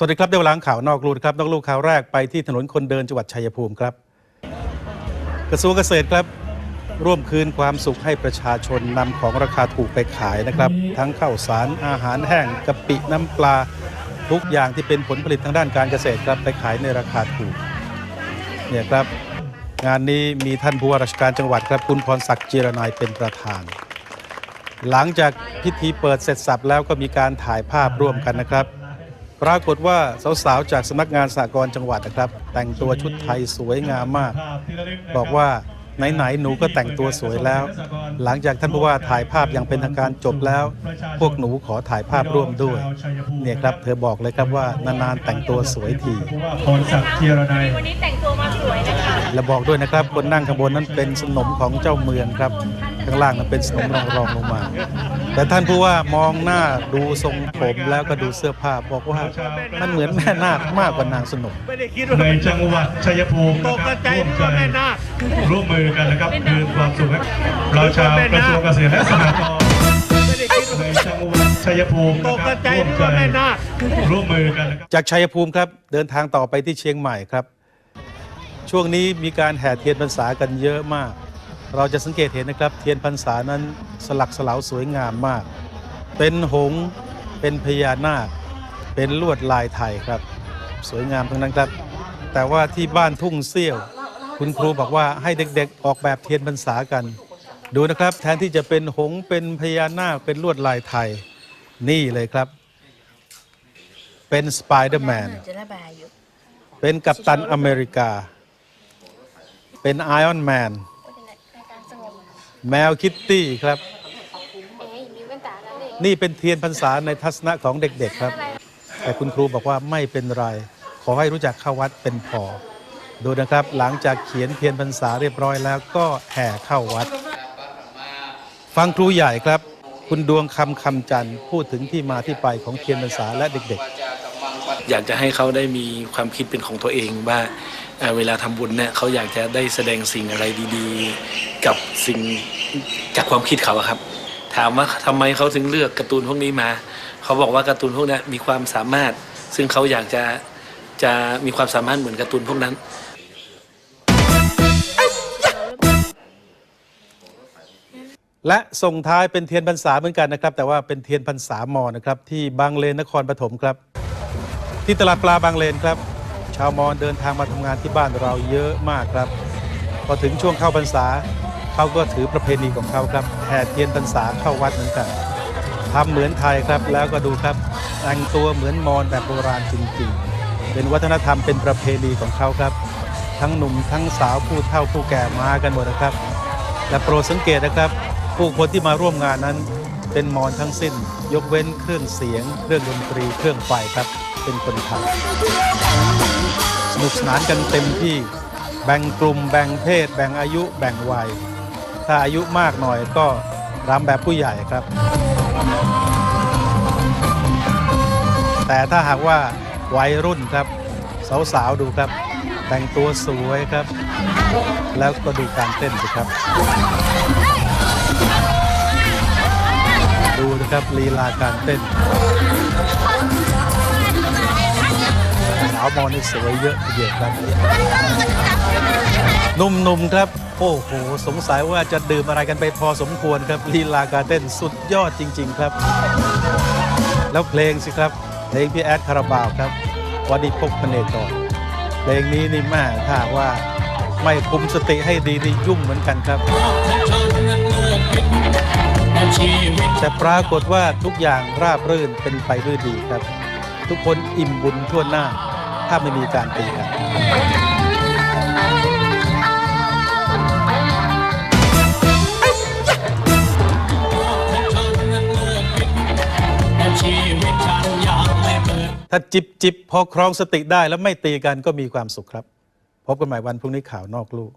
สวัสดีครับได้เวลาข่าวนอกรูครับนอกรูข่าวแรกไปที่ถนนคนเดินจังหวัดชัยภูมิครับ กระทรวงเกษตรครับ ร่วมคืนความสุขให้ประชาชนนำของราคาถูกไปขายนะครับ ทั้งข้าวสารอาหารแห้งกะปิน้ำปลา ทุกอย่างที่เป็นผลผลิตทางด้านการเกษตรครับไปขายในราคาถูกเนี่ยครับ งานนี้มีท่านผู้ว่าราชการจังหวัดครับคุณพรศักดิ์จิรนายเป็นประธาน หลังจากพิธีเปิดเสร็จสับแล้วก็มีการถ่ายภาพร่วมกันนะครับ ปรากฏว่าสาวๆจากสำนักงานสากลจังหวัดนะครับ แต่งตัวชุดไทยสวยงามมาก บอกว่าไหนๆหนูก็แต่งตัวสวยแล้ว หลังจากท่านผู้ว่าถ่ายภาพอย่างเป็นทางการจบแล้ว พวกหนูขอถ่ายภาพร่วมด้วย เนี่ยครับ เธอบอกเลยครับว่านานๆแต่งตัวสวยทีผู้ว่าพรศักดิ์เทียรนัยวันนี้แต่งตัวมาสวยนะคะและบอกด้วยนะครับคนนั่งข้างบนนั้นเป็นสนมของเจ้าเมืองครับ ข้างล่างนั้นเป็นสนมรองรองๆลงมา แต่ท่านผู้ว่ามองหน้าดูทรงผมแล้วก็ดูเสื้อผ้าบอกว่ามันเหมือนแม่นาคมากกว่านางสนมไม่ได้คิดว่าในเป็นจังหวัดชัยภูมิตนะกคกรัระบจายร่วมนึกใจว่าแม่นาคร่วมมือกันนะครับคืนความสุขให้เราชาวกระทรวงเกษตรและสหกรณ์ไม่ได้คิดว่าในจังหวัดชัยภูมิตนะกคกรัระบจายร่วมนึกใจว่าแม่นาคร่วมมือกันนะครับจากชัยภูมิครับเดินทางต่อไปที่เชียงใหม่ครับ ช่วงนี้มีการแห่เทียนพรรษากันเยอะมาก เราจะสังเกตเห็นนะครับ เทียนพรรษานั้นสลักสลาวสวยงามมาก เป็นหงเป็นพญานาค เป็นลวดลายไทยครับ สวยงามทั้งนั้นครับ แต่ว่าที่บ้านทุ่งเซี่ยว คุณครูบอกว่าให้เด็กๆ ออกแบบเทียนพรรษากัน ดูนะครับ แทนที่จะเป็นหงเป็นพญานาคเป็นลวดลายไทย นี่เลยครับ เป็นสไปเดอร์แมนเป็นกัปตันอเมริกา เป็นไอออนแมน รายการสงบ แมวคิตตี้ครับเอ้ยมีแว่นตาแล้วนี่นี่เป็นเทียนพรรษาในทัศนะของเด็กๆครับ แต่คุณครูบอกว่าไม่เป็นไร ขอให้รู้จักเข้าวัดเป็นพอ ดูนะครับหลังจากเขียนเทียนพรรษาเรียบร้อยแล้วก็แห่เข้าวัด ฟังครูใหญ่ครับ คุณดวงคำคำจันทร์พูดถึงที่มาที่ไปของเทียนพรรษาและเด็กๆ อยากจะให้เขาได้มีความคิดเป็นของตัวเองว่า เวลาทำบุญเนี่ยเขาอยากจะได้แสดงสิ่งอะไรดีๆ กับสิ่งจากความคิดเขาครับ ถามว่าทำไมเขาถึงเลือกการ์ตูนพวกนี้มา เขาบอกว่าการ์ตูนพวกนี้มีความสามารถ ซึ่งเขาอยากจะจะมีความสามารถเหมือนการ์ตูนพวกนั้นและส่งท้ายเป็นเทียนพรรษาเหมือนกันนะครับ แต่ว่าเป็นเทียนพรรษามอนะครับ ที่บางเลนนครปฐมครับ ที่ตลาดปลาบางเลนครับ ชาวมอญเดินทางมาทำงานที่บ้านเราเยอะมากครับ พอถึงช่วงเข้าพรรษาเขาก็ถือประเพณีของเขาครับแห่เทียนพรรษาเข้าวัดเหมือนกันทำเหมือนไทยครับแล้วก็ดูครับแต่งตัวเหมือนมอญแบบโบราณจริงๆ เป็นวัฒนธรรมเป็นประเพณีของเขาครับ ทั้งหนุ่มทั้งสาวผู้เฒ่าผู้แก่มากันหมดนะครับ และโปรดสังเกตนะครับ ผู้คนที่มาร่วมงานนั้น เป็นมอญทั้งสิ้น ยกเว้นเครื่องเสียง เครื่องดนตรี เครื่องไฟครับ เป็นคนไทย นุกสนานกันเต็มที่ แบ่งกลุ่ม แบ่งเพศ แบ่งอายุแบ่งวัย ถ้าอายุมากหน่อยก็รำแบบผู้ใหญ่ครับ แต่ถ้าหากว่าวัยรุ่นครับ สาวๆดูครับ แต่งตัวสวยครับ แล้วก็ดูการเต้นสิครับ ดูนะครับลีลาการเต้นาวมอนี่สวยเยอะทีเดียวครับหนุ่มๆครับโอ้โหสงสัยว่าจะดื่มอะไรกันไปพอสมควรครับลีลาการเต้นสุดยอดจริง ๆ ครับ แล้วเพลงสิครับเพลงพี่แอดคาราบาวครับวันนี้พกพเนจรเพลงนี้นี่แม่ถ้าว่าไม่คุมสติให้ดีนี่ยุ่งเหมือนกันครับ แต่ปรากฏว่าทุกอย่างราบรื่นเป็นไปด้วยดีครับ ทุกคนอิ่มบุญทั่วหน้า ถ้าไม่มีการตีกันถ้าจิบจิบพอครองสติได้แล้วไม่ตีกันก็มีความสุขครับ พบกันใหม่วันพรุ่งนี้ข่าวนอกลูก